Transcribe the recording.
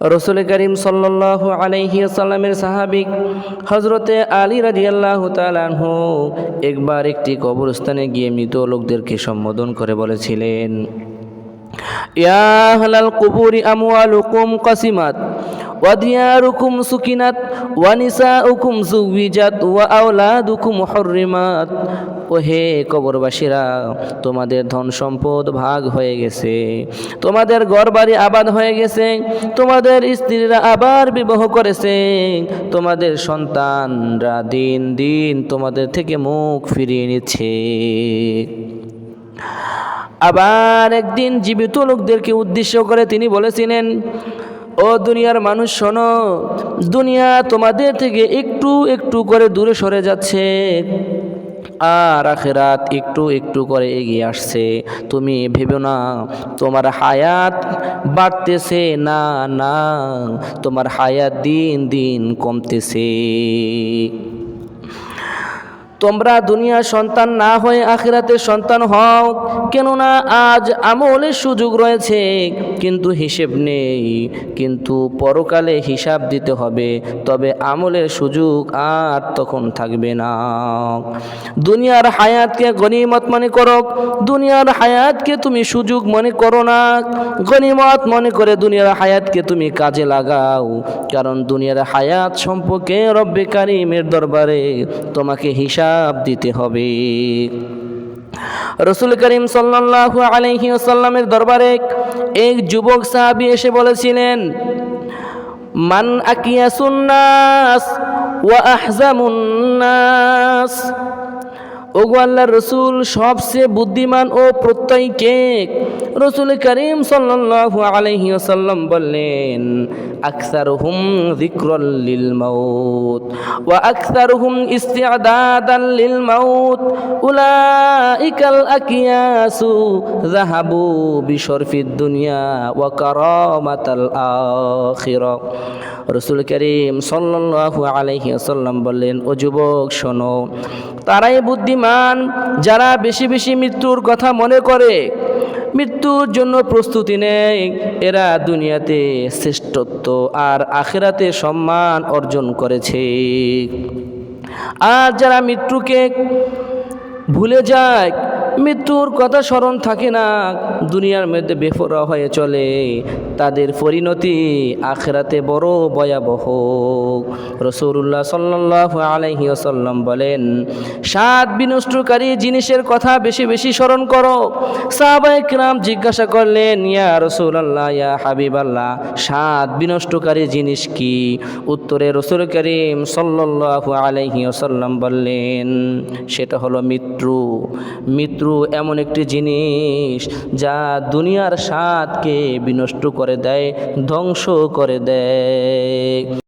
রসুল করিম সাল্লাহ আলাইহি সাল্লামের সাহাবিক হজরতে আলী রাজিয়াল্লাহ তালানহু একবার একটি কবরস্থানে গিয়ে মৃত লোকদেরকে সম্বোধন করে বলেছিলেন, ইয়া হালাল কুবুরি আমওয়ালুকুম কাসিমাত ওয়াদিয়ারুকুম সুকিনাত, ওয়া নিসাউকুম জুবিজাত ওয়া আওলাদুকুম হররিমাত। ও হে কবরবাসীরা, তোমাদের ধন সম্পদ ভাগ হয়ে গেছে, তোমাদের ঘরবাড়ি আবাদ হয়ে গেছে, তোমাদের স্ত্রীরা আবার বিবাহ করেছে, তোমাদের সন্তানরা দিন দিন তোমাদের থেকে মুখ ফিরিয়ে নিচ্ছে। আবার একদিন জীবিত লোকদেরকে উদ্দেশ্য করে তিনি বলেছিলেন, ও দুনিয়ার মানুষ, শোনো, দুনিয়া তোমাদের থেকে একটু একটু করে দূরে সরে যাচ্ছে। আর আখেরাত একটু একটু করে এগিয়ে আসছে। তুমি ভেবে না, তোমার হায়াত বাড়তেছে, না না, তোমার হায়াত দিন দিন কমতেছে। তোমরা দুনিয়ার সন্তান না হয়ে আখিরাতের সন্তান হও, কেননা আজ আমলের সুযোগ রয়েছে, কিন্তু হিসেব নেই, কিন্তু পরকালে হিসাব দিতে হবে, তবে আমলের সুযোগ আর তখন থাকবে না। দুনিয়ার হায়াতকে গনিমত মনে করো। দুনিয়ার হায়াতকে তুমি সুযোগ মনে করো না। গনিমত মনে করে দুনিয়ার হায়াতকে তুমি কাজে লাগাও। কারণ দুনিয়ার হায়াত সম্পর্কে রব্বে কারিমের দরবারে তোমাকে হিসাব দিতে হবে। রসুল করিম সাল্লাল্লাহু আলাইহি ওয়াসাল্লামের দরবারে এক যুবক সাহাবী এসে বলেছিলেন, মান আকিয়াসুন্নাস ওয়া আহজামুন্নাস ওগো আল্লাহ রসুল, সবচেয়ে বুদ্ধিমান ও প্রত্যয়ী কে? রসুল করিম আলাইহি ওয়াসাল্লাম বললেন, আকসারুহুম যিকরাল মাউত, ওয়া আকসারুহুম ইস্তিআদাদান লিল মাউত, উলাইকাল আকিয়াসু জাহাবু বিশরফিদ দুনিয়া ওয়া কারামাতাল আখিরা। রসুল করিম সাল্লাল্লাহু আলাইহি ওয়াসাল্লাম বললেন, ও যুবক, শোনো, তারাই বুদ্ধিমান যারা বেশি বেশি মৃত্যুর কথা মনে করে, মৃত্যুর জন্য প্রস্তুতি নেই, এরা দুনিয়াতে শ্রেষ্ঠত্ব আর আখেরাতে সম্মান অর্জন করেছে। আর যারা মৃত্যুকে ভুলে যায় মৃত্যুর কথা স্মরণ থাকে না। দুনিয়ার মধ্যে বেফরা হয়ে চলে। তাদের পরিণতি আখেরাতে বড় ভয়াবহ। রসুল্লাহ সাল্লাহ আলহি আসাল্লাম বলেন সাত বিনষ্টকারী জিনিসের কথা বেশি বেশি স্মরণ করো। সাহাবাইক রাম জিজ্ঞাসা করলেন, ইয়া রসুল্লাহ ইয়া হাবিব আল্লাহ সাত বিনষ্টকারী জিনিস কি? উত্তরে রসুল করিম সাল্লাহ আলহি আসাল্লাম বললেন, সেটা হলো মৃত্যু মৃত্যু এমন একটি জিনিস যা দুনিয়ার স্বাদকে বিনষ্ট করে দেয় ধ্বংস করে দেয়।